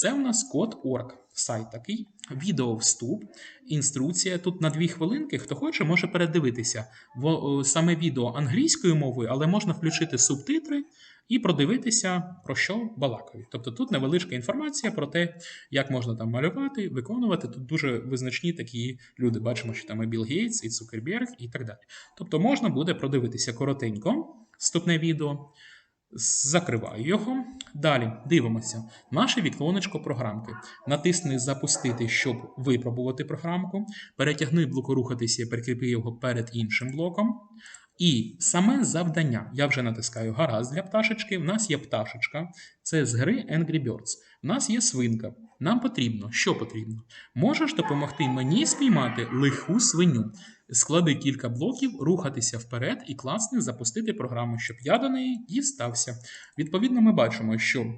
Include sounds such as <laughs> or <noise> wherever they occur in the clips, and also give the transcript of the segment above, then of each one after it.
Це у нас код орг. Сайт такий, відео вступ, інструкція. Тут на дві хвилинки. Хто хоче, може передивитися. Е, Саме відео англійською мовою, але можна включити субтитри і продивитися, про що балакають. Тобто тут невеличка інформація про те, як можна там малювати, виконувати. Тут дуже визначні такі люди. Бачимо, що там і Білл Гейтс, і Цукерберг, і так далі. Тобто можна буде продивитися коротенько вступне відео. Закриваю його. Далі дивимося. Наше віконечко програмки. Натисни Запустити, щоб випробувати програмку. Перетягни блоку рухатися, і прикріпи його перед іншим блоком. І саме завдання. Я вже натискаю гаразд для пташечки. В нас є пташечка. Це з гри Angry Birds. В нас є свинка. Нам потрібно, що потрібно? Можеш допомогти мені спіймати лиху свиню. Склади кілька блоків, рухатися вперед і класне запустити програму, щоб я до неї дістався. Відповідно, ми бачимо, що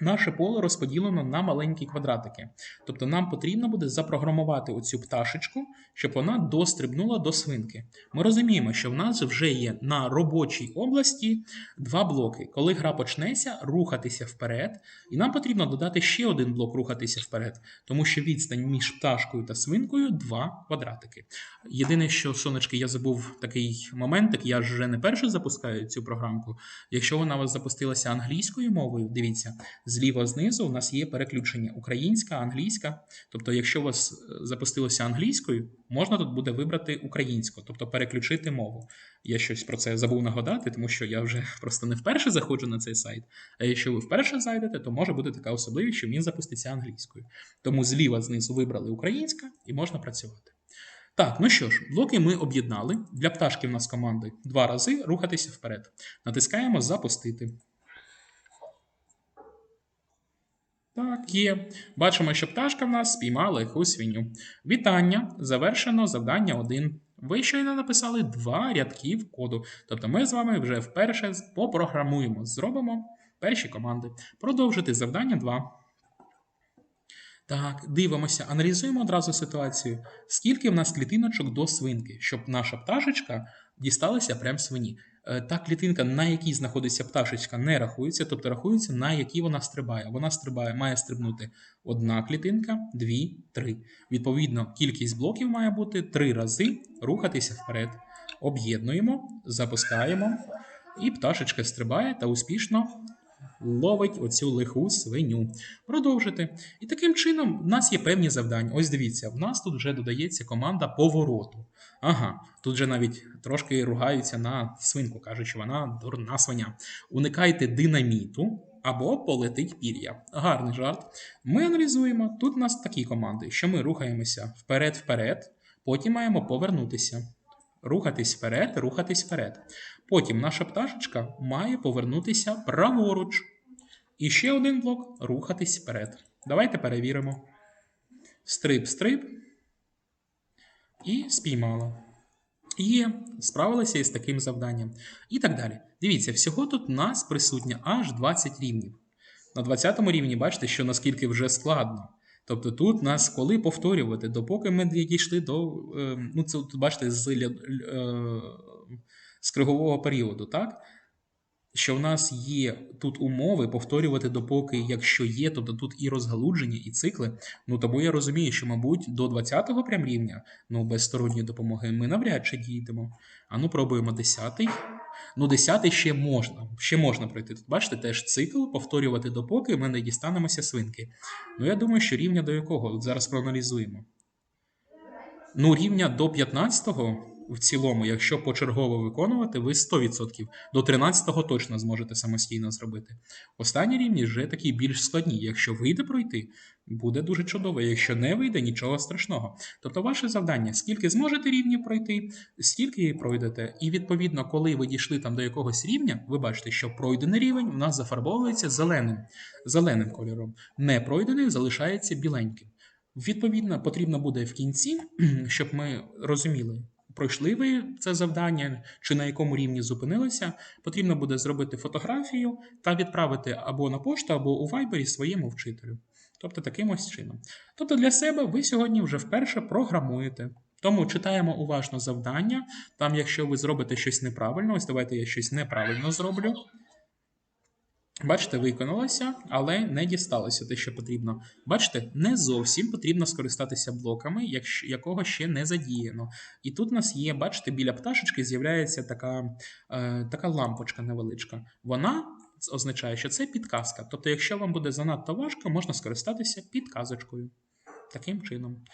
наше поле розподілено на маленькі квадратики. Тобто нам потрібно буде запрограмувати оцю пташечку, щоб вона дострибнула до свинки. Ми розуміємо, що в нас вже є на робочій області два блоки. Коли гра почнеться, рухатися вперед, і нам потрібно додати ще один блок рухатися вперед, тому що відстань між пташкою та свинкою два квадратики. Єдине, що сонечки, я забув такий моментик, я вже не перше запускаю цю програмку. Якщо вона у вас запустилася англійською мовою, дивіться, зліва знизу у нас є переключення українська, англійська. Тобто, якщо у вас е, запустилося англійською, можна тут буде вибрати українську, тобто переключити мову. Я щось про це забув нагадати, тому що я вже <laughs> просто не вперше заходжу на цей сайт. А якщо ви вперше зайдете, то може бути така особливість, що він запуститься англійською. Тому зліва знизу вибрали українська і можна працювати. Так, ну що ж, блоки ми об'єднали. Для пташки в нас команди два рази рухатися вперед. Натискаємо Запустити. Так, є. Бачимо, що пташка в нас спіймала лиху свиню. Вітання! Завершено завдання 1. Ви щойно написали два рядків коду. Тобто ми з вами вже вперше попрограмуємо, зробимо перші команди. Продовжити завдання 2. Так, дивимося, аналізуємо одразу ситуацію. Скільки в нас клітиночок до свинки, щоб наша пташечка дісталася прям свині. Е, Та клітинка, на якій знаходиться пташечка, не рахується, тобто рахується, на якій вона стрибає. Вона стрибає, має стрибнути одна клітинка, дві, три. Відповідно, кількість блоків має бути три рази рухатися вперед. Об'єднуємо, запускаємо, і пташечка стрибає та успішно ловить оцю лиху свиню. Продовжити. І таким чином в нас є певні завдання. Ось дивіться, в нас тут вже додається команда повороту. Ага, тут вже навіть трошки ругаються на свинку, кажуть, що вона дурна свиня. Уникайте динаміту або полетить пір'я. Гарний жарт. Ми аналізуємо. Тут у нас такі команди, що ми рухаємося вперед-вперед, потім маємо повернутися. Рухатись вперед, рухатись вперед. Потім наша пташечка має повернутися праворуч. І ще один блок рухатись вперед. Давайте перевіримо. Стрип, стрип. І спіймала. Є, справилася із таким завданням. І так далі. Дивіться, всього тут у нас присутня аж 20 рівнів. На 20 рівні бачите, що наскільки вже складно. Тобто тут нас коли повторювати, допоки ми дійшли до. Е, ну, це тут бачите, з, е, з кругового періоду, так? Що в нас є тут умови повторювати допоки, якщо є, тобто тут і розгалудження, і цикли. Ну тому я розумію, що, мабуть, до 20-го прям рівня, ну без сторонньої допомоги, ми навряд чи дійдемо. А ну пробуємо 10-й. Ну, 10-й ще можна. Ще можна пройти. Тут бачите, теж цикл повторювати допоки ми не дістанемося свинки. Ну, я думаю, що рівня до якого? От зараз проаналізуємо. Ну, рівня до 15-го в цілому, якщо почергово виконувати, ви 100%. До 13-го точно зможете самостійно зробити. Останні рівні вже такі більш складні. Якщо вийде пройти, буде дуже чудово. Якщо не вийде, нічого страшного. Тобто, ваше завдання, скільки зможете рівнів пройти, стільки і пройдете. І відповідно, коли ви дійшли там до якогось рівня, ви бачите, що пройдений рівень у нас зафарбовується зеленим, зеленим кольором. Не пройдений залишається біленьким. Відповідно, потрібно буде в кінці, <clears throat> щоб ми розуміли, пройшли ви це завдання, чи на якому рівні зупинилися. Потрібно буде зробити фотографію та відправити або на пошту, або у вайбері своєму вчителю. Тобто таким ось чином. Тобто для себе ви сьогодні вже вперше програмуєте. Тому читаємо уважно завдання. Там, якщо ви зробите щось неправильно, ось давайте я щось неправильно зроблю. Бачите, виконалося, але не дісталося те, що потрібно. Бачите, не зовсім потрібно скористатися блоками, якого ще не задіяно. І тут у нас є, бачите, біля пташечки з'являється така, е, така лампочка невеличка. Вона означає, що це підказка. Тобто, якщо вам буде занадто важко, можна скористатися підказочкою. Таким чином.